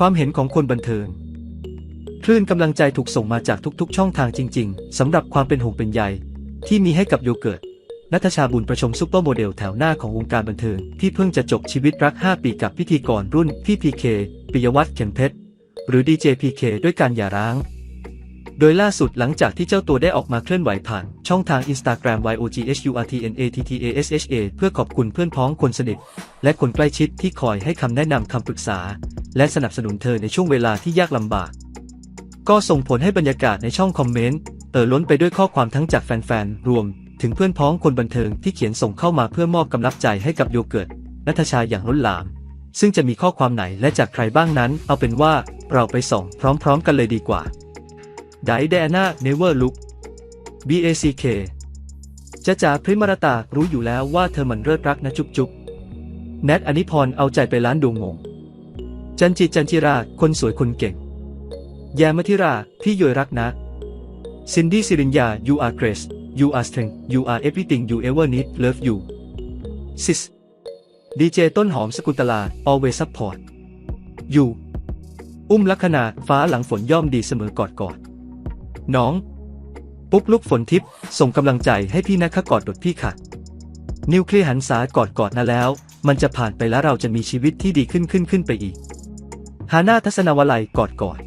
ความเห็นของคนบันเทิง คลื่นกำลังใจถูกส่งมาจากทุกๆ ช่องทางจริง ๆสำหรับความเป็นห่วงเป็นใยที่มีให้กับโยเกิร์ตนัทชาบุญประชมซุปเปอร์โมเดลแถวหน้าของวงการบันเทิง ที่เพิ่งจะจบชีวิตรัก 5 ปีกับพิธีกรรุ่นพี่พีเคปิยวัฒน์เข็มเพชร หรือดีเจพีเคด้วยการหย่าร้าง โดยล่าสุดหลังจากที่เจ้าตัวได้ออกมาเคลื่อนไหวผ่าน ช่องทาง Instagram YOGHURTNATTASHA เพื่อขอบคุณเพื่อนพ้องคนสนิท และคนใกล้ชิดที่คอยให้คำแนะนำคำปรึกษา และสนับสนุนเธอในช่วงเวลาที่ยากลำบาก ก็ส่งผลให้บรรยากาศในช่องคอมเมนต์เอ่อล้นไปด้วยข้อความทั้งจากแฟนๆ รวม ถึงเพื่อนพ้องคนบันเทิงที่เขียนส่งเข้ามาเพื่อมอบกำลังใจให้กับโยเกิร์ตนัทชาอย่างล้นหลาม ซึ่งจะมีข้อความไหนและจากใครบ้างนั้น เอาเป็นว่าเราไปส่องพร้อมๆ กันเลยดีกว่าไดแดน่า never look BACK จะจ๋าพริมรตารู้อยู่แล้วว่าเธอมันเลิศรักนะจุ๊บจุ๊บแนทอนิพรเอาใจไปล้านดวงงง จันจิจันจิรา คนสวยคนเก่ง แยมธิรา พี่ยวยรักนะ ซินดี้สิรินยา you are grace you are strength you are everything you ever need love you sis ดีเจต้นหอมสกุลตลา always support you อุ้มลักษณาฟ้าหลังฝนย่อมดีเสมอกอดกอดน้อง ปุ๊กลุกฝนทิพย์ส่งกำลังใจให้พี่นะคะกอดดดพี่ค่ะ นิวเคลียร์หันษากอดกอดนะแล้ว มันจะผ่านไปแล้วเราจะมีชีวิตที่ดีขึ้นขึ้นขึ้นไปอีก ฮาน่าทัศนวลัยกอดกอด